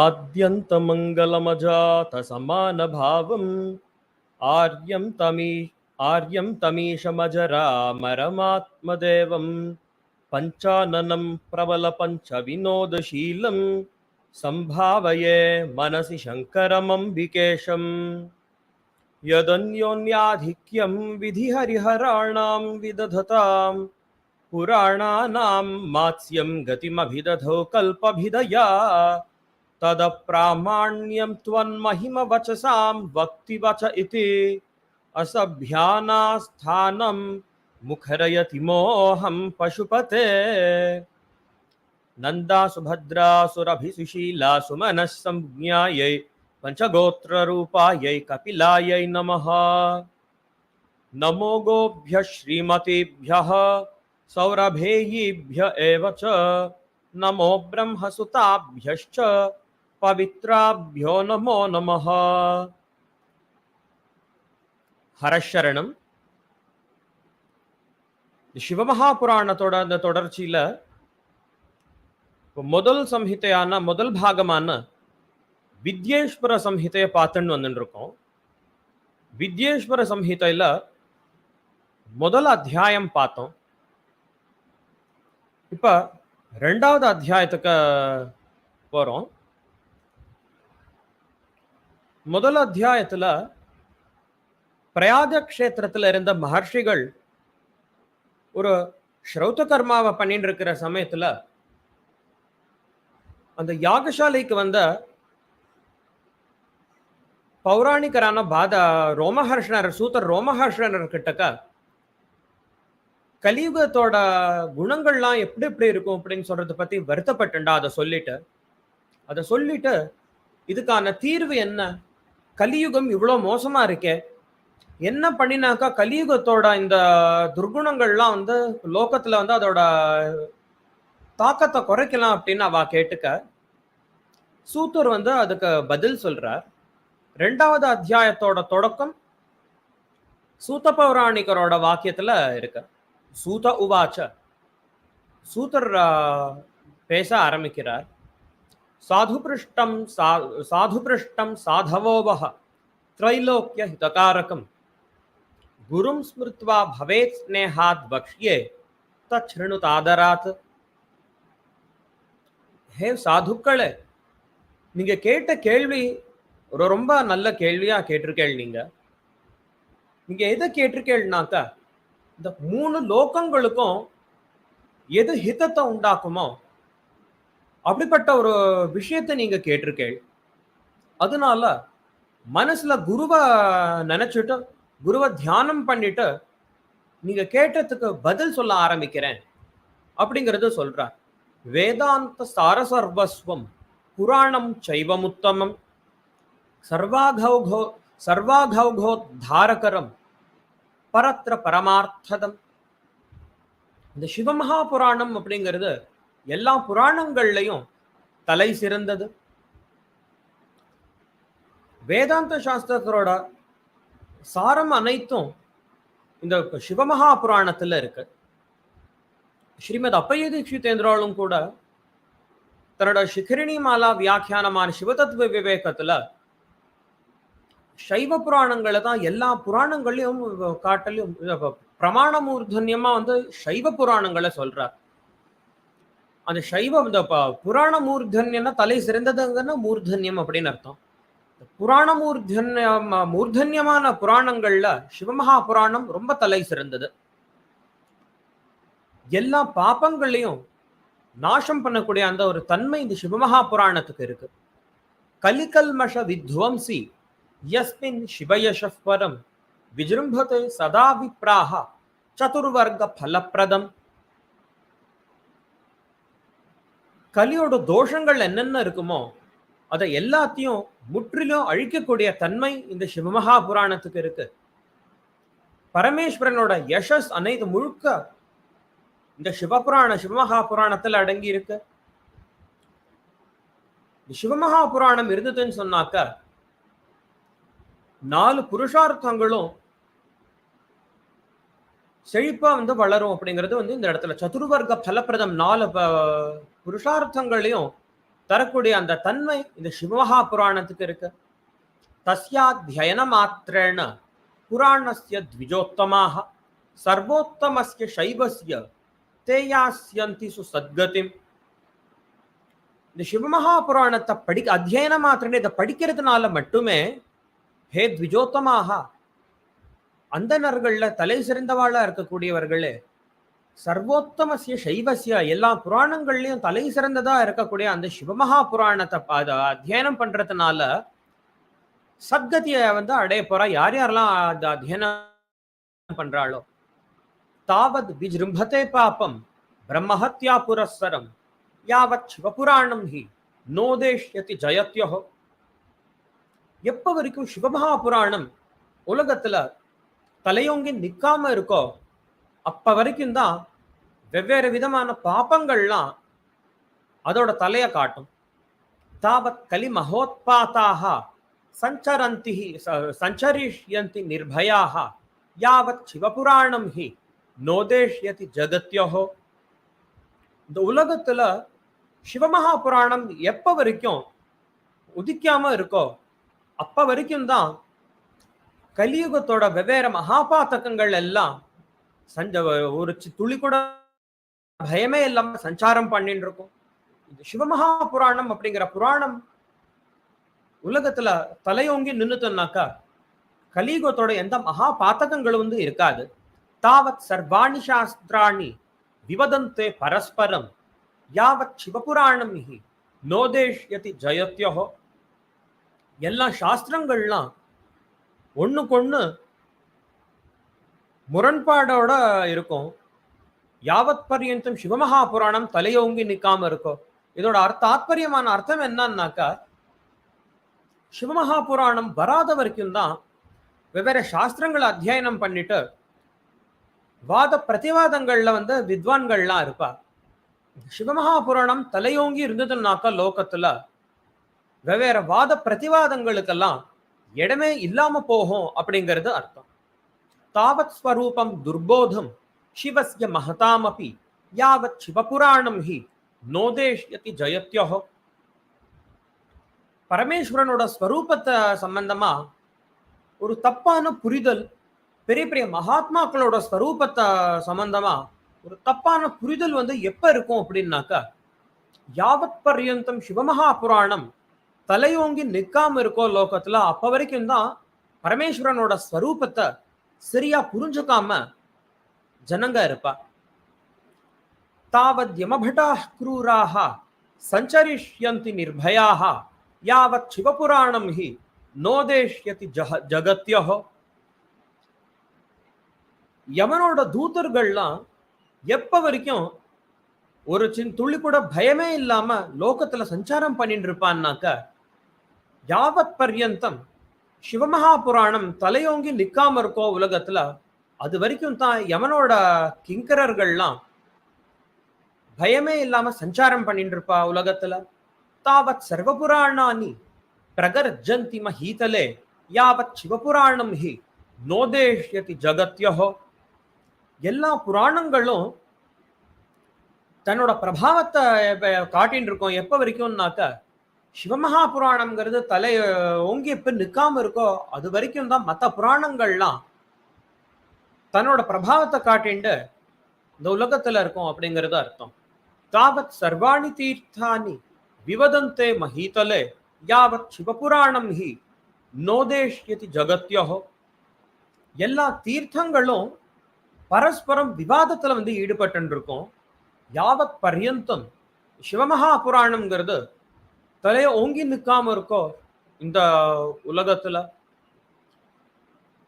आद्यन्तमङ्गलमजातसमानभावम् आर्यं तमी आर्यं तमीशमजरामरमात्मदेवं पञ्चाननं प्रबलपञ्चविनोदशीलं सम्भावये मनसि शङ्करमम्बिकेशम् यदन्योन्याधिक्यं विधिहरिहराणां विदधतां पुराणानां मात्स्यं गतिमभिदधौ कल्पभिदया तदप्रामाण्यं त्वन्महिमवचसां वक्तिवच इति। असभ्यानास्थानं मुखरयति मोहं पशुपते। नन्दासुभद्रासुरभिसुशीला सुमनः संज्ञायै, पञ्चगोत्ररूपायै कपिलायै नमः। नमो गोभ्यः श्रीमतीभ्यः, सौरभेयीभ्य एव च। नमो ब्रह्मसुताभ्यश्च। पवित्राभ्यो नमो நமः ஹரஷரணம் சிவமகாபுராணத்தோட அந்த தொடர்ச்சியில இப்ப முதல் சம்ஹிதையான முதல் பாகமான வித்யேஸ்வர சம்ஹிதையை பார்த்துன்னு வந்துட்டு இருக்கோம் வித்யேஸ்வர சம்ஹிதையில முதல் அத்தியாயம் பார்த்தோம் இப்ப ரெண்டாவது அத்தியாயத்துக்கு போறோம் முதல் அத்தியாயத்துல பிரயாத க்ஷேத்திரத்துல இருந்த மகர்ஷிகள் ஒரு ஸ்ரௌத்த கர்மாவை பண்ணிட்டு இருக்கிற சமயத்துல அந்த யாகசாலைக்கு வந்த பௌராணிகரான பாத ரோமஹர்ஷனர் சூத்தர் ரோமஹர்ஷனர் கிட்டக்க கலியுகத்தோட குணங்கள்லாம் எப்படி எப்படி இருக்கும் அப்படின்னு சொல்றத பத்தி வருத்தப்பட்டுண்டா அதை சொல்லிட்டு. அதை சொல்லிட்டு இதுக்கான தீர்வு என்ன? கலியுகம் இவ்வளோ மோசமா இருக்கே? என்ன பண்ணினாக்கா கலியுகத்தோட இந்த துர்குணங்கள்லாம் வந்து லோகத்துல வந்து அதோட தாக்கத்தை குறைக்கலாம் அப்படின்னு அவ கேட்டுக்க. சூத்தர் வந்து அதுக்கு பதில் சொல்றார். ரெண்டாவது அத்தியாயத்தோட தொடக்கம் சூத்த பௌராணிகரோட வாக்கியத்துல இருக்கு. சூத உவாச்ச. சூத்தர் பேச ஆரம்பிக்கிறார். சாதுபிருஷ்டம் சா சாதுபிருஷ்டம் சாதவோவக த்ரைலோக்கிய ஹிதகாரகம். குரும் ஸ்மிருத்வா பவேத் ஸ்னேஹாத் வக்ஷ்யே தச்ருணுதாதராத் ஹே சாதுக்களே நீங்கள் கேட்ட கேள்வி ஒரு ரொம்ப நல்ல கேள்வியாக கேட்டிருக்கேள் நீங்கள் நீங்கள் எதை கேட்டிருக்கேள்னாக்கா இந்த மூணு லோகங்களுக்கும் எது ஹிதத்தை உண்டாக்குமோ அப்படிப்பட்ட ஒரு விஷயத்தை நீங்க கேட்டிருக்கேள். அதனால மனசுல குருவை நினைச்சிட்டு குருவை தியானம் பண்ணிட்டு நீங்க கேட்டதுக்கு பதில் சொல்ல ஆரம்பிக்கிறேன் அப்படிங்கறத சொல்றார். வேதாந்த சாரசர்வஸ்வம் புராணம் சைவமுத்தமம். சர்வாகௌகோ சர்வாகௌகோத்தாரகரம் பரத்திர பரமார்த்ததம். இந்த சிவமகா புராணம் அப்படிங்கிறது எல்லா புராணங்கள்லையும் தலை சிறந்தது. வேதாந்த சாஸ்திரத்தோட சாரம் அனைத்தும் இந்த சிவமகா புராணத்துல இருக்கு. ஸ்ரீமத் அப்பைய தீட்சிதேந்திராலும் கூட தன்னோட சிகரிணி மாலா வியாக்கியானமான சிவதத்துவ விவேகத்துல சைவ புராணங்களை தான் எல்லா புராணங்களையும் காட்டலையும் பிரமாண மூர்தன்யமா வந்து சைவ புராணங்களை சொல்றார். அந்த சைவம் இந்த புராண மூர்தன்யம்னா தலை சிறந்ததுங்கன்னா மூர்தன்யம் அப்படின்னு அர்த்தம். புராண மூர்தன்யம் மூர்தன்யமான புராணங்கள்ல சிவமகா புராணம் ரொம்ப தலை சிறந்தது. எல்லா பாப்பங்களையும் நாசம் பண்ணக்கூடிய அந்த ஒரு தன்மை இந்த சிவமகா புராணத்துக்கு இருக்கு. கலிகல்மஷ வித்வம்சி யஸ்மின் சிவயசஸ்வரம் விஜృంభతే சதா விப்ராக சதுர்வர்க்க பலப்பிரதம் கலியோட தோஷங்கள் என்னென்ன இருக்குமோ அதை எல்லாத்தையும் முற்றிலும் அழிக்கக்கூடிய தன்மை இந்த சிவமகா புராணத்துக்கு இருக்கு. பரமேஸ்வரனோட யசஸ் அனைத்து முழுக்க இந்த சிவபுராண சிவமகா புராணத்தில் அடங்கி இருக்கு. சிவமகா புராணம் இருந்ததுன்னு சொன்னாக்க நாலு புருஷார்த்தங்களும் செழிப்பா வந்து வளரும் அப்படிங்கிறது வந்து இந்த இடத்துல. சதுர்வர்க்க பலப்பிரதம் நாலு புருஷார்த்தங்களையும் தரக்கூடிய அந்த தன்மை இந்த சிவமகா புராணத்துக்கு இருக்கு. தஸ்யாத்தியன மாத்திரேண புராணஸ்ய த்விஜோத்தமாக சர்வோத்தமஸ்ய சைவஸ்ய தேயாசியந்தி சுசத்கதிம். இந்த சிவமகா புராணத்தை படி அத்தியனம் மாத்திரமே இதை படிக்கிறதுனால மட்டுமே ஹே த்விஜோத்தமாக அந்தனர்கள்ல தலை சிறந்தவாளாக இருக்கக்கூடியவர்களே சர்வோத்தமசிய சைவசிய எல்லா புராணங்கள்லயும் தலை சிறந்ததா இருக்கக்கூடிய அந்த சிவமகா புராணத்தை அதை அத்தியனம் பண்றதுனால சத்கதியை வந்து அடைய போறா. யார் யாரெல்லாம் அந்த அத்தியனம் பண்றாளோ? தாவத் விஜிரும்பதே பாபம் பிரம்மஹத்யா புரஸ்வரம் யாவத் சிவபுராணம் ஹி நோதேஷ்யதி ஜயத்யோ. எப்ப வரைக்கும் சிவமகா புராணம் உலகத்துல தலையோங்கி நிக்காம இருக்கோ அப்ப வரைக்கும் தான் வெவ்வேறு விதமான பாப்பங்கள்லாம் அதோட தலையை காட்டும். தாவத் கலி மகோத்பாத்தாக சஞ்சரந்தி சஞ்சரிஷ்யந்தி நிர்பயாக யாவத் சிவபுராணம் ஹி நோதேஷ்யதி ஜகத்யோஹோ. இந்த உலகத்துல சிவமகா புராணம் எப்ப வரைக்கும் உதிக்காம இருக்கோ அப்ப வரைக்கும் தான் கலியுகத்தோட வெவ்வேறு மகாபாத்தகங்கள் எல்லாம் சஞ்ச ஒரு துளி கூட பயமே இல்லாம சஞ்சாரம் பண்ணிட்டு இருக்கும் இந்த சிவமகா புராணம் அப்படிங்கிற புராணம். உலகத்துல தலையோங்கி நின்னுட்டோம்னாக்கா கலியுகத்தோட எந்த மகா பாத்தகங்களும் வந்து இருக்காது. தாவத் சர்வாணி சாஸ்திராணி விவதந்தே பரஸ்பரம் யாவத் சிவபுராணம் நோதேஷ்யதி ஜயத்யோ எல்லா சாஸ்திரங்கள்லாம் ஒண்ணுக்கொன்னு முரண்பாடோட இருக்கும். யாவத் பர்யந்தம் சிவமகா புராணம் தலையோங்கி நிற்காம இருக்கும் இதோட அர்த்த தாத்பரியமான அர்த்தம் என்னன்னாக்கா சிவமகா புராணம் வராத வரைக்கும் தான் வெவ்வேறு சாஸ்திரங்களை அத்தியாயனம் பண்ணிட்டு வாத பிரதிவாதங்கள்ல வந்து வித்வான்கள்லாம் இருப்பா. சிவமகா புராணம் தலையோங்கி இருந்ததுன்னாக்கா லோகத்துல வெவ்வேறு வாத பிரதிவாதங்களுக்கெல்லாம் இடமே இல்லாம போகும் அப்படிங்கிறது அர்த்தம். தாவத் ஸ்வரூபம் துர்போதம் சிவசிய மகதாமபி யாவத் சிவபுராணம் ஹி நோதேஷ்யதி ஜயத்யோ பரமேஸ்வரனோட ஸ்வரூபத்தை சம்பந்தமா ஒரு தப்பான புரிதல் பெரிய பெரிய மகாத்மாக்களோட ஸ்வரூபத்தை சம்பந்தமா ஒரு தப்பான புரிதல் வந்து எப்ப இருக்கும் அப்படின்னாக்கா யாவத் பர்யந்தம் சிவமகா புராணம் தலையோங்கி நிற்காம இருக்கோ லோகத்துல அப்ப வரைக்கும் தான் பரமேஸ்வரனோட ஸ்வரூபத்தை சரியா புரிஞ்சுக்காம ஜனங்க இருப்பா. தாவத் யமபட்டா குரூராக சஞ்சரிஷ்யந்தி நிர்பயாக யாவத் சிவபுராணம் ஹி நோதேஷ்யதி ஜக ஜகத்யஹோ. யமனோட தூதர்கள்லாம் எப்ப வரைக்கும் ஒரு சின் துள்ளி கூட பயமே இல்லாம லோகத்துல சஞ்சாரம் பண்ணிட்டு இருப்பான்னாக்க யாவத் பர்யந்தம் சிவமகா புராணம் தலையோங்கி நிக்காம இருக்கோ உலகத்துல அது வரைக்கும் தான் யமனோட கிங்கரர்கள்லாம் பயமே இல்லாம சஞ்சாரம் பண்ணிட்டு இருப்பா உலகத்துல. தாவத் சர்வபுராணானி பிரகர்ஜந்தி மஹீதலே யாவத் சிவபுராணம் ஹி நோதேஷ்யதி ஜகத்யஹோ. எல்லா புராணங்களும் தன்னோட பிரபாவத்தை எப்ப- காட்டின்னு இருக்கோம் எப்ப வரைக்கும்னாக்க சிவமகா புராணம்ங்கிறது தலை ஓங்கி எப்ப நிக்காம இருக்கோ அது வரைக்கும் தான் மற்ற புராணங்கள்லாம் தன்னோட பிரபாவத்தை காட்டிண்டு இந்த உலகத்துல இருக்கும் அப்படிங்கிறது அர்த்தம். தாவத் சர்வாணி தீர்த்தானி விவதந்தே மஹீதலே யாவத் சிவபுராணம் ஹி நோதேஷ்யதி ஜகத்யோ எல்லா தீர்த்தங்களும் பரஸ்பரம் விவாதத்துல வந்து ஈடுபட்டு இருக்கும் யாவத் பர்யந்தம் சிவமகா புராணம்ங்கிறது தலையை ஓங்கி நிற்காம இருக்கோ இந்த உலகத்துல.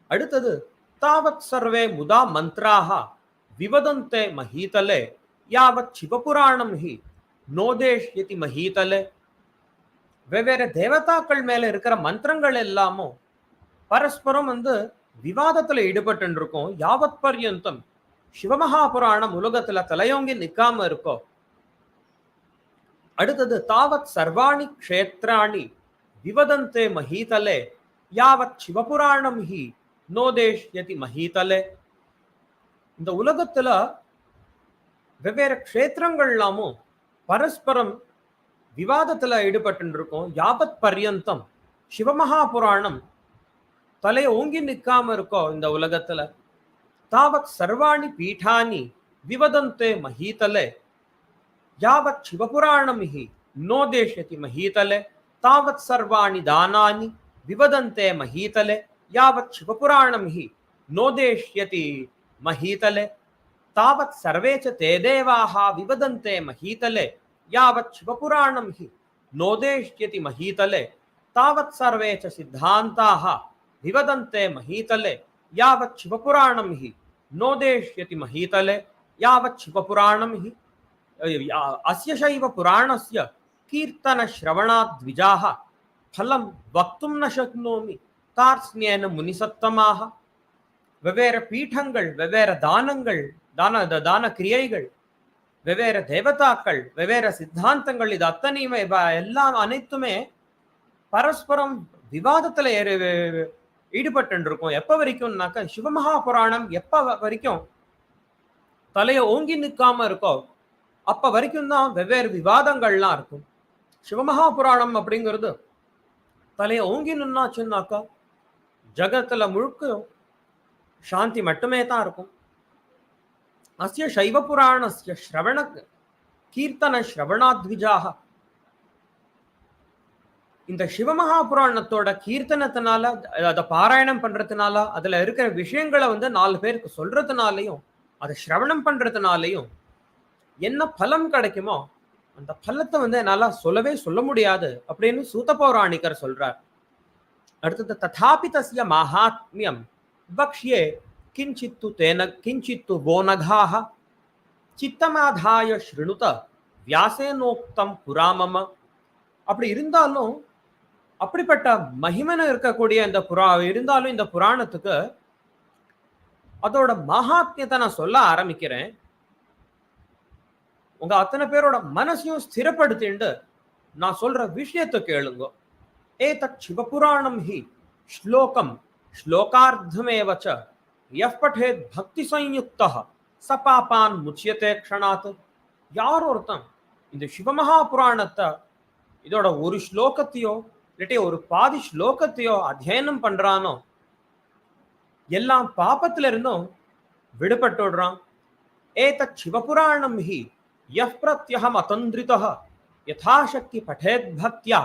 அடுத்தது தாவத் சர்வே முதா மந்த்ராக விவதந்தே மஹீதலே யாவத் சிவபுராணம் ஹி நோதேஷ் எதி மஹீதலே. வெவ்வேறு தேவதாக்கள் மேல இருக்கிற மந்திரங்கள் எல்லாமும் பரஸ்பரம் வந்து விவாதத்துல ஈடுபட்டு இருக்கும் யாவத் பர்யந்தம் சிவமகா புராணம் உலகத்துல தலையோங்கி நிக்காம இருக்கோ அடுத்தது தாவத் சர்வாணி க்ஷேத்ராணி விவதந்தே மஹீதலே யாவத் சிவபுராணம் ஹி நோதேஷ்யதி மஹீதலே. இந்த உலகத்துல வெவ்வேறு க்ஷேத்திரங்கள்லாமும் பரஸ்பரம் விவாதத்துல ஈடுபட்டு இருக்கோம் யாபத் பர்யந்தம் சிவமகா புராணம் ஓங்கி நிற்காம இருக்கோ இந்த உலகத்துல. தாவத் சர்வாணி பீఠானி விவதந்தே மஹீதலே. यावत् शिवपुराणम हि नो देशति महीतले, तावत् सर्वाणि दानानि विवदन्ते महीतले, यावत् शिवपुराणम हि नो देश्यति महीतले, तावत् सर्वे च ते देवाः विवदन्ते महीतले, यावत् शिवपुराणम हि नो देश्यति महीतले, तावत् सर्वे च सिद्धान्ताः विवदन्ते महीतले, यावत् शिवपुराणम हि नो देश्यति महीतले, यावत् शिवपुराणम हि अस्य शैव पुराणस्य कीर्तनश्रवणाद्विजाः फलं वक्तुं न शक्नोमि தார்ஸ்னியன முனிசத்தமாக வெவ்வேறு பீఠங்கள் வெவ்வேற தானங்கள் தான தான கிரியைகள் வெவ்வேறு தேவதாக்கள் வெவ்வேற சித்தாந்தங்கள் இது அத்தனையுமே எல்லாம் அனைத்துமே பரஸ்பரம் விவாதத்தில் ஈடுபட்டு இருக்கும் எப்போ வரைக்கும்னாக்க சிவமகா புராணம் எப்போ வரைக்கும் தலையை ஓங்கி நிற்காம இருக்கோ அப்போ வரைக்கும் தான் வெவ்வேறு விவாதங்கள்லாம் இருக்கும். சிவமகா புராணம் அப்படிங்கிறது தலையை ஓங்கி நின்னாச்சுன்னாக்கா ஜகத்தில் முழுக்க சாந்தி மட்டுமே தான் இருக்கும். அஸ்ய சைவ புராணஸ்ய ஸ்ரவண கீர்த்தன ஸ்ரவணாத்விஜாக. இந்த சிவமகா புராணத்தோட கீர்த்தனத்தினால அதை பாராயணம் பண்றதுனால அதுல இருக்கிற விஷயங்களை வந்து நாலு பேருக்கு சொல்றதுனாலையும் அதை ஸ்ரவணம் பண்றதுனாலையும் என்ன பலம் கிடைக்குமோ அந்த பலத்தை வந்து என்னால சொல்லவே சொல்ல முடியாது அப்படின்னு சூத்த பௌராணிகர் சொல்றார். அடுத்தது ததாபி தசிய மகாத்மியம் வக்ஷியே கிஞ்சித்து தேன கிஞ்சித்து போனகாக சித்தமாதாய ஸ்ருணுத வியாசேனோக்தம் புராமம. அப்படி இருந்தாலும் அப்படிப்பட்ட மகிமன இருக்கக்கூடிய இந்த புறா இருந்தாலும் இந்த புராணத்துக்கு அதோட மகாத்மியத்தை நான் சொல்ல ஆரம்பிக்கிறேன். உங்க அத்தனை பேரோட மனசையும் ஸ்திரப்படுத்திண்டு நான் சொல்ற விஷயத்தை கேளுங்க. ஏ தக் சிவபுராணம் ஹி ஸ்லோகம் ஸ்லோகார்த்தமேவச்ச எஃப் பட்டேத் பக்தி சயுக்தா சபாபான் முச்சியத்தே க்ஷணாத். யார் ஒருத்தன் இந்த சிவமகா புராணத்தை இதோட ஒரு ஸ்லோகத்தையோ இல்லாட்டி ஒரு பாதி ஸ்லோகத்தையோ அத்தியனம் பண்றானோ எல்லாம் பாப்பத்துல விடுபட்டு விடுறான். ஏ தக் சிவபுராணம் ஹி யஹ் பிரத்யகம் அதந்திரிதः யதாசக்தி பठेत् பக்தியா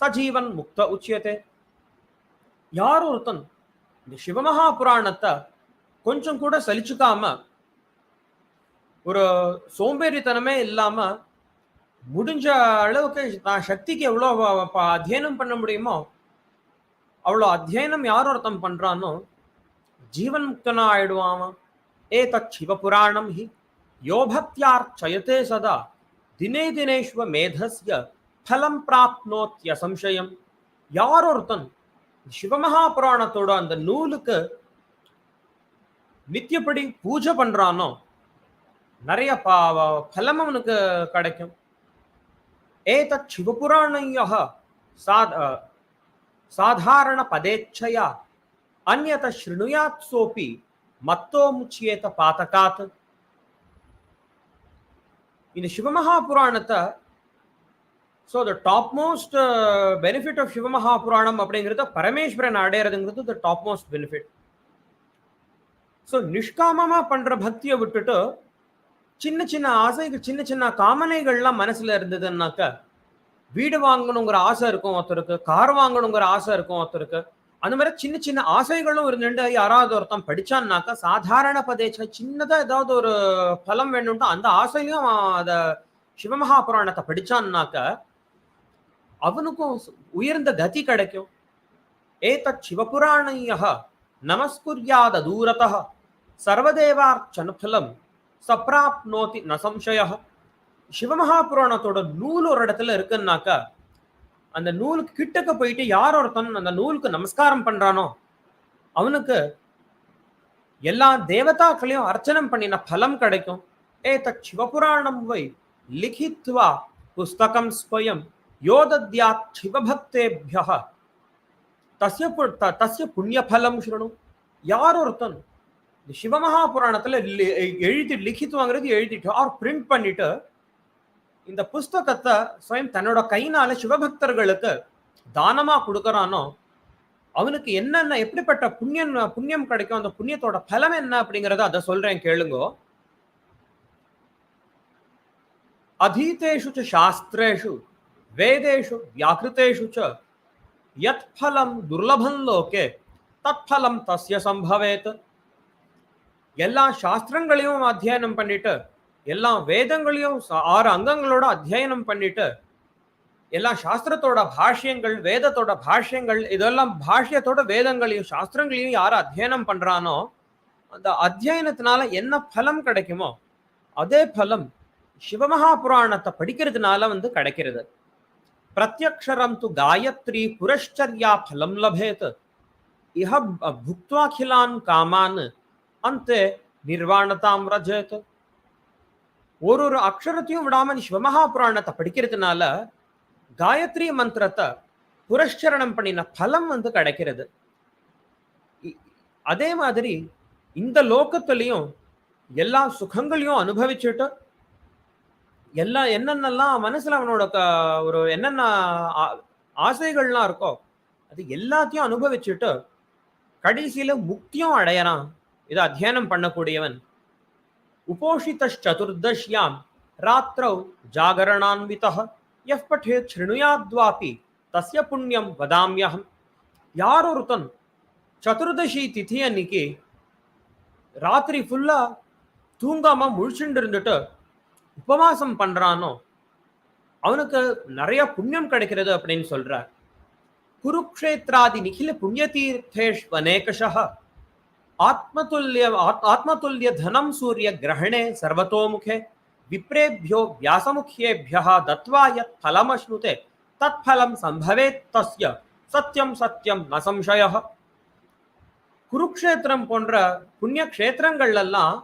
சஜீவன் முக்த உச்சியதே யார் ஒருத்தன் இந்த சிவமகா புராணத்தை கொஞ்சம் கூட சலிச்சுக்காம ஒரு சோம்பேறித்தனமே இல்லாம முடிஞ்ச அளவுக்கு நான் சக்திக்கு எவ்வளோ அத்தியனம் பண்ண முடியுமோ அவ்வளோ அத்தியனம் யார் ஒருத்தன் பண்றானோ ஜீவன் முக்தனா ஆயிடுவான் ஏ தத் சிவபுராணம் ஹி. யோ பக்தியார்ச்சயத்தே சதா தினே தினேஷ்வ மேதஸ்ய ஃபலம் பிராப்னோத்ய சம்சயம் யார் ஒருத்தன் சிவமகா புராணத்தோட அந்த நூலுக்கு நித்தியப்படி பூஜை பண்றானோ நிறைய பா- பலம் அவனுக்கு கிடைக்கும். ஏதத் சிவபுராணைய சாத் சாதாரண பதேச்சையா அந்நத ஸ்ருணுயாத் சோபி மத்தோ முச்சியேத பாதகாத் இந்த சிவமகா புராணத்தை so the topmost uh, benefit of Shivamaha Puranam அப்படிங்கிறது பரமேஸ்வரன் அடையிறதுங்கிறது the top most benefit so நிஷ்காமமாக பண்ணுற பக்தியை விட்டுட்டு சின்ன சின்ன ஆசைகள் சின்ன சின்ன காமனைகள்லாம் மனசில் இருந்ததுன்னாக்க வீடு வாங்கணுங்கிற ஆசை இருக்கும் ஒருத்தருக்கு கார் வாங்கணுங்கிற ஆசை இருக்கும் ஒருத்தருக்கு அந்த மாதிரி சின்ன சின்ன ஆசைகளும் இருந்துட்டு யாராவது ஒருத்தன் படிச்சான்னாக்கா சாதாரண பதேச்ச சின்னதா ஏதாவது ஒரு பலம் வேணும்ட்டு அந்த ஆசையிலையும் அவன் அத சிவமகா புராணத்தை படிச்சான்னாக்க அவனுக்கும் உயர்ந்த கதி கிடைக்கும். ஏதத் சிவபுராணைய நமஸ்குரியாத தூரத சர்வதேவார்ச்சனஃபலம் சப்ராப்னோதி நசம்சய சம்சய சிவமகா புராணத்தோட நூல் ஒரு இடத்துல இருக்குன்னாக்கா அந்த நூலுக்கு கிட்டக்க போயிட்டு யார் ஒருத்தன் அந்த நூலுக்கு நமஸ்காரம் பண்றானோ அவனுக்கு எல்லா தேவதாக்களையும் அர்ச்சனம் பண்ணின பலம் கிடைக்கும். ஏ தத் சிவபுராணம் வை லிகித்வா புஸ்தகம் ஸ்வயம் யோதத்யாத் சிவபக்தேபியா தஸ்ய தஸ்ய புண்ணியபலம் ஸ்ருணும் யார் ஒருத்தன் சிவமகா புராணத்துல எழுதி லிখিতவாங்கிறது எழுதிட்டு ஆர் பிரிண்ட் பண்ணிட்டு இந்த புஸ்தகத்தை ஸ்வயம் தன்னோட கையினால சிவபக்தர்களுக்கு தானமா கொடுக்கறானோ அவனுக்கு என்னென்ன எப்படிப்பட்ட புண்ணியம் புண்ணியம் கிடைக்கும் அந்த புண்ணியத்தோட பலம் என்ன அப்படிங்கறத அதை சொல்றேன் கேளுங்கோ. அதீதேஷு சாஸ்திரேஷு வேதேஷு வியாக்கிருத்தேஷு யத் பலம் துர்லபம் லோகே தத் பலம் தஸ்ய சம்பவேத். எல்லா சாஸ்திரங்களையும் அத்தியாயனம் பண்ணிட்டு எல்லா வேதங்களையும் ஆறு அங்கங்களோட அத்தியனம் பண்ணிட்டு எல்லா சாஸ்திரத்தோட பாஷ்யங்கள் வேதத்தோட பாஷ்யங்கள் இதெல்லாம் பாஷ்யத்தோட வேதங்களையும் சாஸ்திரங்களையும் யார் அத்தியனம் பண்றானோ அந்த அத்தியனத்தினால என்ன பலம் கிடைக்குமோ அதே பலம் சிவமகா புராணத்தை படிக்கிறதுனால வந்து கிடைக்கிறது. பிரத்யக்ஷரம் து காயத்ரி புரஷ்சர்யா பலம் லபேத். இஹ புக்துவாகிலான் காமான். அந்த நிர்வாணதாம் ரஜேத். ஒரு ஒரு அக்ஷரத்தையும் விடாம நீ சிவமகா புராணத்தை படிக்கிறதுனால காயத்ரி மந்திரத்தை புரஷ்சரணம் பண்ணின பலம் வந்து கிடைக்கிறது. அதே மாதிரி இந்த லோகத்திலையும் எல்லா சுகங்களையும் அனுபவிச்சுட்டு எல்லா என்னென்னலாம் மனசுல அவனோட க- ஒரு என்னென்ன ஆ- ஆசைகள்லாம் இருக்கோ அது எல்லாத்தையும் அனுபவிச்சுட்டு கடைசியில முக்தியும் அடையறான். இதை அத்தியானம் பண்ணக்கூடியவன். உபோஷிதச்சதுர்தஷ்யாம் ராத்திரௌ ஜாகரணான்விதः यः पठेत् शृणुयाद्वापि தஸ்ய புண்ணியம் வதாமியகம் யார் ஒருத்தன் சதுர்தசி திதி அன்னைக்கு ராத்திரி ஃபுல்லா தூங்காம முழிச்சுட்டு இருந்துட்டு உபவாசம் பண்றானோ அவனுக்கு நிறைய புண்ணியம் கிடைக்கிறது அப்படின்னு சொல்றார் குருக்ஷேத்ராதி நிகில புண்ணிய தீர்த்தேஷ்வநேகஷः ஆத்மதுல்ய आत्मतुल्य आत्मतुल्य धनम सूर्य ग्रहणे सर्वतोमुखे விப்ரேபியோ व्यासमुख्येभ्यः दत्वा यत् फलमश्नुते तत्फलं सम्भवेत् तस्य சத்தியம் சத்தியம் ந குருக்ஷேத்திரம் போன்ற புண்ணிய க்ஷேத்திரங்கள்லாம்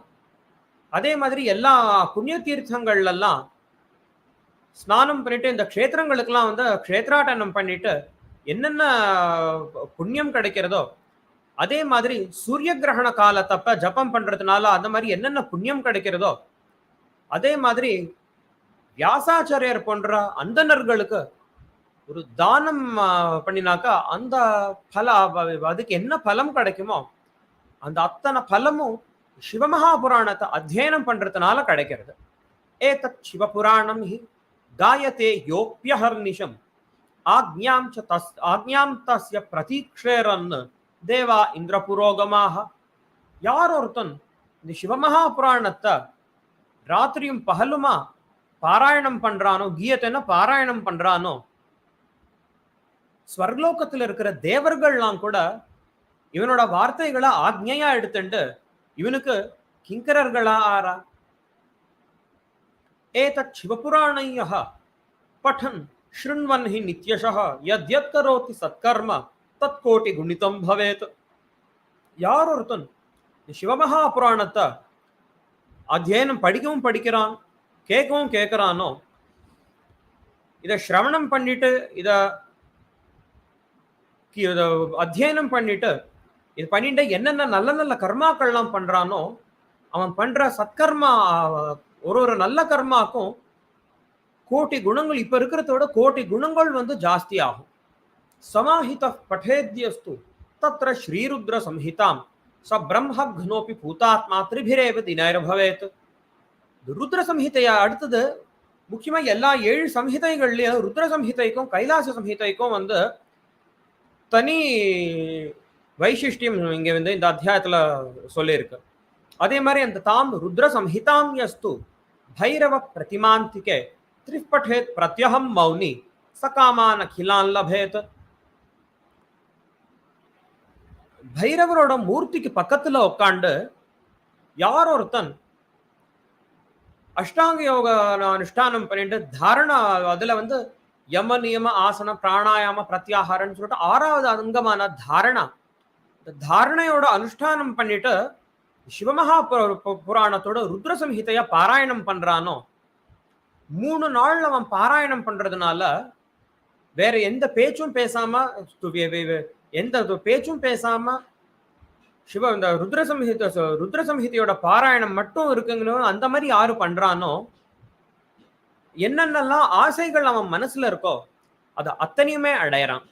அதே மாதிரி எல்லா புண்ணிய தீர்த்தங்கள்லாம் ஸ்நானம் பண்ணிட்டு இந்த க்ஷேத்திரங்களுக்கெல்லாம் வந்து க்ஷேத்ராட்டனம் பண்ணிட்டு என்னென்ன புண்ணியம் கிடைக்கிறதோ அதே மாதிரி சூரிய கிரகண காலத்தப்ப ஜபம் பண்றதுனால அந்த மாதிரி என்னென்ன புண்ணியம் கிடைக்கிறதோ அதே மாதிரி வியாசாச்சாரியர் போன்ற அந்தனர்களுக்கு ஒரு தானம் பண்ணினாக்கா அந்த பல அதுக்கு என்ன பலம் கிடைக்குமோ அந்த அத்தனை பலமும் சிவமகா புராணத்தை அத்தியனம் பண்றதுனால கிடைக்கிறது. ஏதத் சிவபுராணம் ஹி காயத்தே யோப்பியஹர்நிஷம் ஆக்ஞாம் ச தஸ் ஆக்ஞாம் தஸ்ய பிரதீக்ஷேரன் தேவா இந்திர புரோகமாக யார் ஒருத்தன்? இந்த சிவமகா புராணத்தை ராத்திரியும் பகலுமா பாராயணம் பண்றானோ? கீயத்தைன்னா பாராயணம் பண்றானோ? ஸ்வர்லோகத்தில் இருக்கிற தேவர்கள்லாம் கூட இவனோட வார்த்தைகளை ஆக்ஞையா எடுத்துட்டு இவனுக்கு கிங்கரர்களா ஆறா ஏதத் சிவபுராணையா பட்டன் ஸ்ருண்வன் ஹி நித்யஷா யத்யத் கரோதி சத்கர்ம தத்கோட்டி குணிதம் பவேத் யார் ஒருத்தன் இந்த சிவமகா புராணத்தை அத்தியனம் படிக்கவும் படிக்கிறான் கேட்கவும் கேட்கிறானோ இதை சிரவணம் பண்ணிட்டு இதை அத்தியனம் பண்ணிட்டு இது பண்ணிட்டு என்னென்ன நல்ல நல்ல கர்மாக்கள்லாம் பண்றானோ அவன் பண்ற சத்கர்மா ஒரு ஒரு நல்ல கர்மாக்கும் கோட்டி குணங்கள் இப்ப இருக்கிறத விட கோட்டி குணங்கள் வந்து ஜாஸ்தி ஆகும் समाहितः पठेद्यस्तु तत्र श्रीरुद्रसंहितां स ಬ್ರಹ್ಮಘ್ನೋಪಿ ಭೂತಾತ್ಮ ತ್ರಿಭಿರೇವ ದಿನೈರ ಭವೇತ್ ರುದ್ರ ಸಂಹಿತೆಯ அடுத்தது முக்கியமாக எல்லா ஏழு சம்ஹிதைகள்லையும் ருத்ர சம்ஹிதைக்கும் கைலாச சம்ஹிதைக்கும் வந்து தனி வைசிஷ்டியம் இங்கே வந்து இந்த அத்தியாயத்தில் சொல்லியிருக்கு அதே மாதிரி அந்த தாம் ருத்ர சம்ஹிதாம் யஸ்து பைரவ பிரதிமாந்திகே திரிப்பட்டேத் பிரத்யகம் மௌனி சகாமான் அகிலான் லபேத் பைரவரோட மூர்த்திக்கு பக்கத்துல உட்காந்து யார் ஒருத்தன் அஷ்டாங்க யோக அனுஷ்டானம் பண்ணிட்டு தாரணா அதுல வந்து யம நியம ஆசனம் பிராணாயாம பிரத்யாகாரன்னு சொல்லிட்டு ஆறாவது அங்கமான தாரணா. இந்த தாரணையோட அனுஷ்டானம் பண்ணிட்டு சிவமகா பு- பு- புராணத்தோட ருத்ர சம்ஹிதைய பாராயணம் பண்றானோ மூணு நாள் அவன் பாராயணம் பண்றதுனால வேற எந்த பேச்சும் பேசாம எந்த பேச்சும் பேசாம சிவ இந்த ருத்ர ருத்ரசம்ஹிதையோட ருத்ர சம்ஹிதையோட பாராயணம் மட்டும் இருக்குங்கன்னு அந்த மாதிரி யாரு பண்றானோ என்னென்னலாம் ஆசைகள் அவன் மனசுல இருக்கோ அது அத்தனையுமே அடையறான்.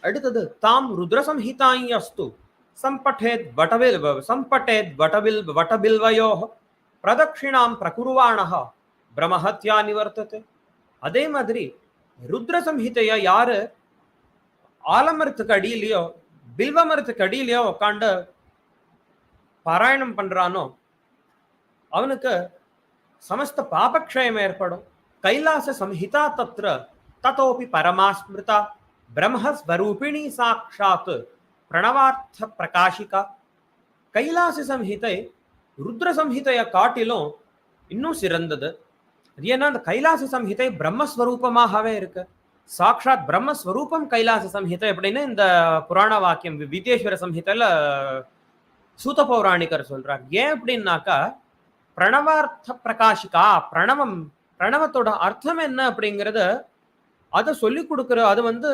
அடுத்தது தாம் ருத்ரசம்ஹிதாயஸ்து. சம்பட்டேத் வட்டவில் சம்பட்டேத் வட்டவில் வட்டபில்வயோ பிரதட்சிணாம் பிரகுருவாணஹ பிரமஹத்யா நிவர்த்தது. அதே மாதிரி ருத்ரசம்ஹிதைய யாரு ஆலமரத்துக்கு அடியிலையோ பில்வ மரத்துக்கு அடியிலையோ உட்காந்து பாராயணம் பண்றானோ அவனுக்கு சமஸ்த பாபக்ஷயம் ஏற்படும். கைலாச சம்ஹிதா தத்ர ததோபி பரமாஸ்மிருதா பிரம்மஸ்வரூபிணி சாட்சாத் பிரணவார்த்த பிரகாஷிகா. கைலாச சம்ஹிதை ருத்ர சம்ஹிதையை காட்டிலும் இன்னும் சிறந்தது. அது ஏன்னா அந்த கைலாச சம்ஹிதை பிரம்மஸ்வரூபமாகவே இருக்கு. சாக்ஷாத் பிரம்மஸ்வரூபம் கைலாச சம்ஹிதை அப்படின்னு இந்த புராண வாக்கியம் வித்யேஸ்வர சம்ஹிதையில் சூத பௌராணிகர் சொல்றார். ஏன் அப்படின்னாக்கா பிரணவார்த்த பிரகாஷிகா பிரணவம் பிரணவத்தோட அர்த்தம் என்ன அப்படிங்கிறத அதை சொல்லி கொடுக்குற அது வந்து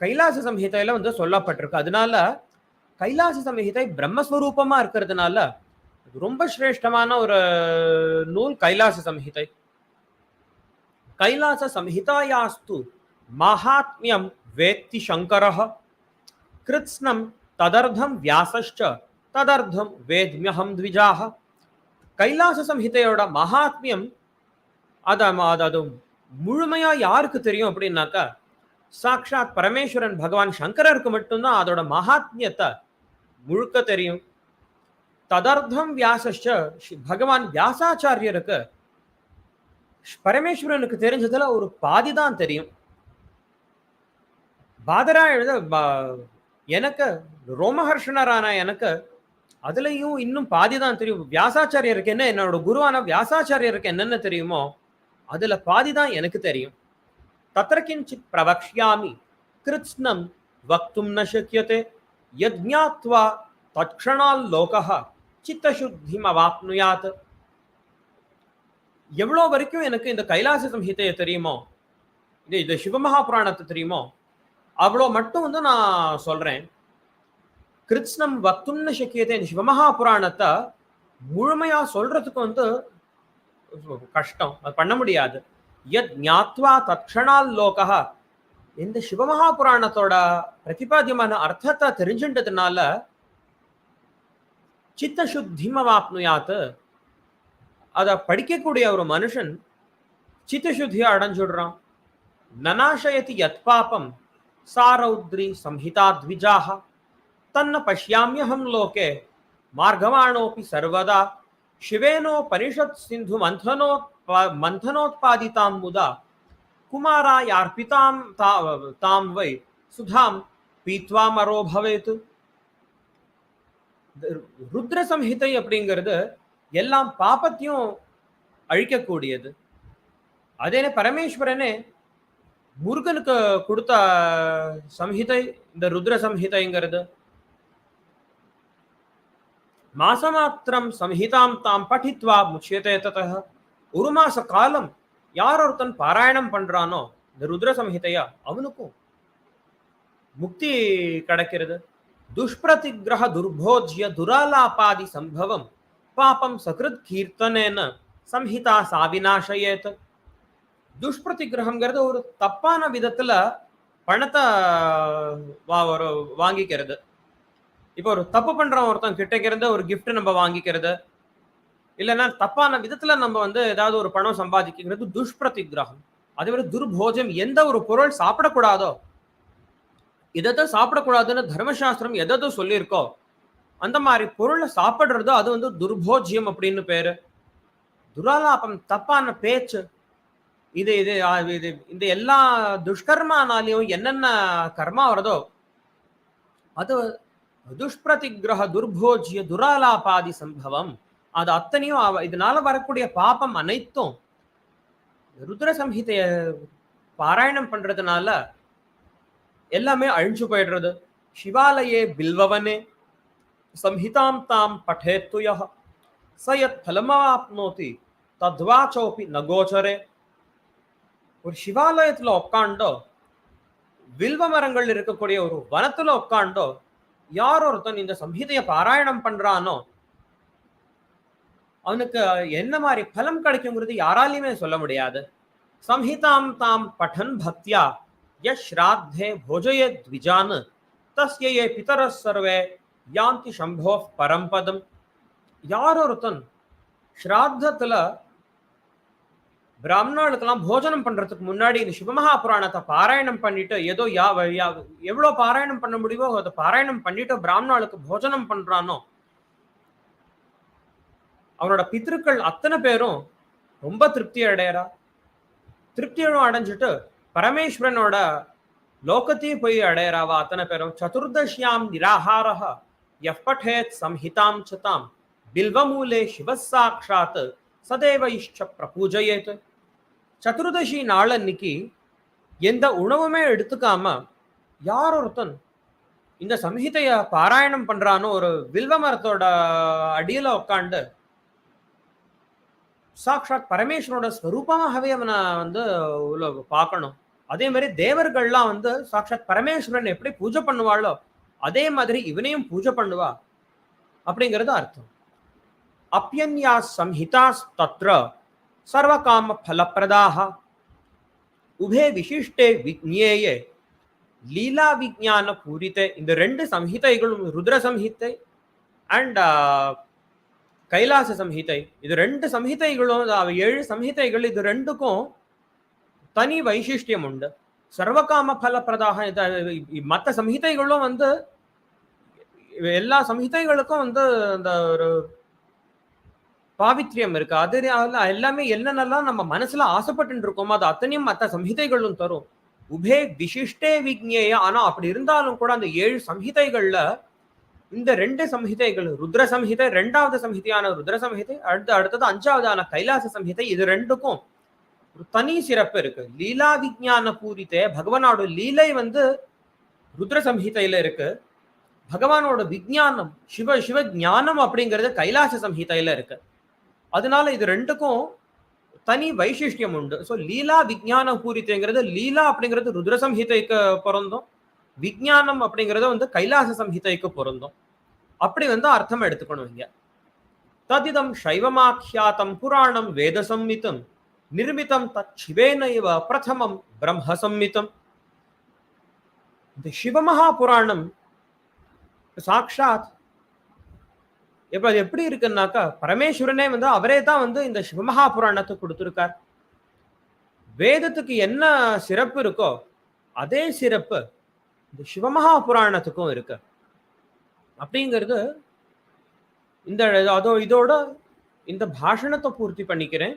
கைலாச சம்ஹிதையில வந்து சொல்லப்பட்டிருக்கு. அதனால கைலாச சம்ஹிதை பிரம்மஸ்வரூபமா இருக்கிறதுனால ரொம்ப சிரேஷ்டமான ஒரு நூல் கைலாச சம்ஹிதை. கைலாச சம்ஹிதாயாஸ்து. மகாத்மியம் வேத்தி சங்கரः கிருத்ஸ்னம் ததர்த்தம் வியாசश्च ததர்த்தம் வேத்மியகம் த்விஜாக கைலாச சம்ஹிதையோட மகாத்மியம் அது அது அது முழுமையா யாருக்கு தெரியும் அப்படின்னாக்கா சாக்ஷாத் பரமேஸ்வரன் பகவான் சங்கரருக்கு மட்டும்தான் அதோட மகாத்மியத்தை முழுக்க தெரியும். ததர்த்தம் வியாசச்ச பகவான் வியாசாச்சாரியருக்கு பரமேஸ்வரனுக்கு தெரிஞ்சதுல ஒரு பாதி தான் தெரியும். பாதரா எழுத எனக்கு ரோமஹர்ஷனரான எனக்கு அதுலயும் இன்னும் பாதிதான் தெரியும். வியாசாச்சாரியருக்கு என்ன என்னோட குருவான வியாசாச்சாரியருக்கு என்னென்ன தெரியுமோ அதுல பாதிதான் எனக்கு தெரியும். தத்திர கிஞ்சித் பிரவக்ஷ்யாமி கிருத்ஸ்னம் வக்தும் ந சக்கியதே யஜ்ஞாத்வா தட்சணால் லோகா சித்தசுத்திம் அவாப்னுயாத். எவ்வளோ வரைக்கும் எனக்கு இந்த கைலாச சம்ஹிதையை தெரியுமோ இந்த இந்த சிவமகா புராணத்தை தெரியுமோ அவ்வளோ மட்டும் வந்து நான் சொல்றேன். கிருத்ஸ்னம் வக்தும்னு சக்கியதே சிவமகா புராணத்தை முழுமையா சொல்றதுக்கு வந்து கஷ்டம். அது பண்ண முடியாது. எத் ஞாத்வா தக்ஷணால் லோகா இந்த சிவமகா புராணத்தோட பிரதிபாதியமான அர்த்தத்தை தெரிஞ்சுட்டதுனால சித்த சுத்திமவாப்னுயாத்து அதை படிக்கக்கூடிய ஒரு மனுஷன் சித்தசுத்தியை அடைஞ்சுடுறான். நனாசயத்தி யத் பாபம். ಸಾರೌದ್ರಿ ಸಂಹಿತಾ ದ್ವಿಜಾ ತನ್ನ ಪಶ್ಯಾಮ್ಯಹಂ ಲೋಕೆ ಮಾರ್ಗಮಾಣೋಪಿ ಸರ್ವದಾ. ಶಿವೇನೋಪನಿಷತ್ ಸಿಂಧು ಮಂಥನೋ ಮಂಥನೋತ್ಪಾದಿತಾಂ ಮುದ ಕುಮಾರಾಯಾರ್ಪಿತಾಂ ತಾ ತಾಂ ವೈ ಸುಧಾಂ ಪೀತ್ವಾ ಮರೋ ಭವೇತ್ ருத்ர சம்ஹிதை அப்படிங்கிறது எல்லாம் பாப்பத்தையும் அழிக்கக்கூடியது அதே பரமேஸ்வரனே முருகனுக்கு கொடுத்த சம்ஹிதை இந்த ருத்ர சம்ஹிதைங்கிறது. மாசமாத்திரம் சம்ஹிதாம் தாம் படித்வா முச்சியத்தை ததः ஒரு மாச காலம் யார் ஒருத்தன் பாராயணம் பண்றானோ இந்த ருத்ர சம்ஹிதையா அவனுக்கும் முக்தி கிடைக்கிறது. துஷ்பிரதிகிரக துர்போஜ்ய துராலாபாதி சம்பவம் பாபம் சகிருத் கீர்த்தனேன சம்ஹிதா சாவினாஷயேத் துஷ்பிரதிகிரகம்ங்கிறது ஒரு தப்பான விதத்துல பணத்தை வா ஒரு வாங்கிக்கிறது. இப்போ ஒரு தப்பு பண்றவன் ஒருத்தன் கிட்ட ஒரு கிஃப்ட் நம்ம வாங்கிக்கிறது. இல்லைன்னா தப்பான விதத்துல நம்ம வந்து ஏதாவது ஒரு பணம் சம்பாதிக்கிறது துஷ்பிரதிகிரகம் அதே மாதிரி துர்போஜம் எந்த ஒரு பொருள் சாப்பிடக்கூடாதோ எதை சாப்பிடக்கூடாதுன்னு தர்மசாஸ்திரம் எதை சொல்லியிருக்கோ அந்த மாதிரி பொருளை சாப்பிட்றதோ அது வந்து துர்போஜ்யம் அப்படின்னு பேரு. துராலாபம் தப்பான பேச்சு. இது இது இது இந்த எல்லா துஷ்கர்மானாலையும் என்னென்ன கர்மா வருதோ அது துஷ்பிரதிகிரக துர்போஜிய துராலாபாதி சம்பவம். அது அத்தனையும் இதனால வரக்கூடிய பாபம் அனைத்தும் ருத்ர சம்ஹிதைய பாராயணம் பண்றதுனால எல்லாமே அழிஞ்சு போயிடுறது. சிவாலயே பில்வவனே சம்ஹிதாம் தாம் பட்டேத்துய ச யத் ஃபலமாப்னோதி தத்வாச்சோபி நகோச்சரே ஒரு சிவாலயத்துல உட்காண்டோ வில்வ மரங்கள் இருக்கக்கூடிய ஒரு வனத்துல உட்காண்டோ யார் ஒருத்தன் இந்த சம்ஹிதையை பாராயணம் பண்றானோ அவனுக்கு என்ன மாதிரி பலம் கிடைக்குங்கிறது யாராலையுமே சொல்ல முடியாது. சம்ஹிதாம் தாம் பட்டன் பக்தியா யஸ்ராத்தே போஜய த்விஜான் தஸ்ய ஏ பிதர சர்வே யாந்தி சம்போ பரம்பதம். யார் ஒருத்தன் ஸ்ராத்தத்தில் பிராமணர்களுக்கெல்லாம் போஜனம் பண்றதுக்கு முன்னாடி இந்த சிவமகா புராணத்தை பாராயணம் பண்ணிட்டு ஏதோ யா எவ்வளோ பாராயணம் பண்ண முடியுமோ அதை பாராயணம் பண்ணிட்டு பிராமணர்களுக்கு போஜனம் பண்றானோ? அவனோட பித்திருக்கள் அத்தனை பேரும் ரொம்ப திருப்தி அடையறா. திருப்தியும் அடைஞ்சிட்டு பரமேஸ்வரனோட லோகத்தையும் போய் அடையறாவா அத்தனை பேரும்? சதுர்தஷ்யாம் நிராகாரா எப்பட்டேத் சம்ஹிதாம் சதாம் பில்வமூலே சிவசாட்சாத் சதேவ இஷ்ட பிரபூஜயேத். சதுர்தசி நாள் அன்னைக்கு எந்த உணவுமே எடுத்துக்காம யார் ஒருத்தன் இந்த சம்ஹிதைய பாராயணம் பண்றானோ ஒரு வில்வ மரத்தோட அடியில உட்காந்து சாக்ஷாத் பரமேஸ்வரோட ஸ்வரூபமாகவே அவனை வந்து உள்ள பார்க்கணும். அதே மாதிரி தேவர்கள்லாம் வந்து சாக்ஷாத் பரமேஸ்வரன் எப்படி பூஜை பண்ணுவாளோ அதே மாதிரி இவனையும் பூஜை பண்ணுவா அப்படிங்கிறது அர்த்தம். அப்பியன்யா சம்ஹிதாஸ் தத்ர சர்வகாம ஃபலப்பிரதாக உபே விசிஷ்டே விக்ஞேயே லீலா விஜான பூரித்தே இந்த ரெண்டு சம்ஹிதைகளும் ருத்ர சம்ஹித்தை அண்ட் கைலாச சம்ஹிதை இது ரெண்டு சம்ஹிதைகளும் ஏழு சம்ஹிதைகள் இது ரெண்டுக்கும் தனி வைசிஷ்டியம் உண்டு சர்வகாம பலப்பிரதாக மற்ற சம்ஹிதைகளும் வந்து எல்லா சம்ஹிதைகளுக்கும் வந்து அந்த ஒரு பாவித்ரியம் இருக்கு. அது எல்லாமே என்னென்னலாம் நம்ம மனசுல ஆசைப்பட்டு இருக்கோமோ அது அத்தனையும் மற்ற சம்ஹிதைகளும் தரும். உபே விசிஷ்டே விக்னேய ஆனா அப்படி இருந்தாலும் கூட அந்த ஏழு சம்ஹிதைகள்ல இந்த ரெண்டு சம்ஹிதைகள் ருத்ர சம்ஹிதை ரெண்டாவது சம்ஹிதையான ருத்ர சம்ஹிதை அடுத்து அடுத்தது அஞ்சாவதான கைலாச சம்ஹிதை இது ரெண்டுக்கும் ஒரு தனி சிறப்பு இருக்கு. லீலா விஜயான பூரித்தே பகவானோட லீலை வந்து ருத்ர சம்ஹிதையில இருக்கு. பகவானோட விஜயானம் சிவ சிவ ஞானம் அப்படிங்கிறது கைலாச சம்ஹிதையில இருக்கு. அதனால இது ரெண்டுக்கும் தனி வைசிஷ்டியம் உண்டு. ஸோ லீலா விஜான பூரித்தைங்கிறது லீலா அப்படிங்கிறது ருத்ரசம்ஹிதைக்கு பொருந்தும். விஜானம் அப்படிங்கிறது வந்து கைலாச சம்ஹிதைக்கு பொருந்தும். அப்படி வந்து அர்த்தம் எடுத்துக்கணும் இங்க. ததிதம் சைவமாக்கியாத்தம் புராணம் வேத சம்மித்தம் நிர்மிதம் தத் சிவேனைவ பிரதமம் பிரம்ம சம்மித்தம் இந்த சிவமகா புராணம் சாக்ஷாத் இப்ப அது எப்படி இருக்குன்னாக்கா பரமேஸ்வரனே வந்து அவரே தான் வந்து இந்த சிவமகா புராணத்தை கொடுத்துருக்கார். வேதத்துக்கு என்ன சிறப்பு இருக்கோ அதே சிறப்பு இந்த சிவமகா புராணத்துக்கும் இருக்கு. அப்படிங்கிறது இந்த அதோ இதோட இந்த பாஷணத்தை பூர்த்தி பண்ணிக்கிறேன்.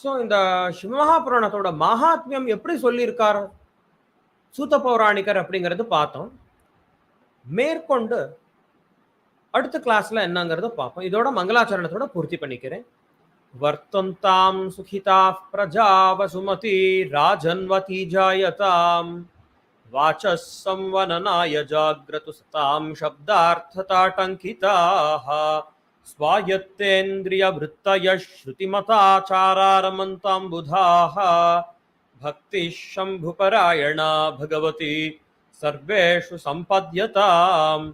ஸோ இந்த சிவமகா புராணத்தோட மகாத்மியம் எப்படி சொல்லியிருக்கார்? சூத்த பௌராணிகர் அப்படிங்கிறது பார்த்தோம். மேற்கொண்டு அடுத்த கிளாஸ்ல என்னங்கிறத பார்ப்போம் இதோட மங்களாச்சரணத்தோட பூர்த்தி பண்ணிக்கிறேன் வர்த்தந்தாம் சுகிதா பிரஜா வசுமதி ராஜன்வதி ஜாயதாம் வாச்ச संवननाय जाग्रतु सतां शब्दार्थताटङ्किताः स्वायत्तेन्द्रियवृत्तयः श्रुतिमताचारारमन्तां बुधाः भक्तिः शम्भुपरायणा भगवती सर्वेषु सम्पद्यताम्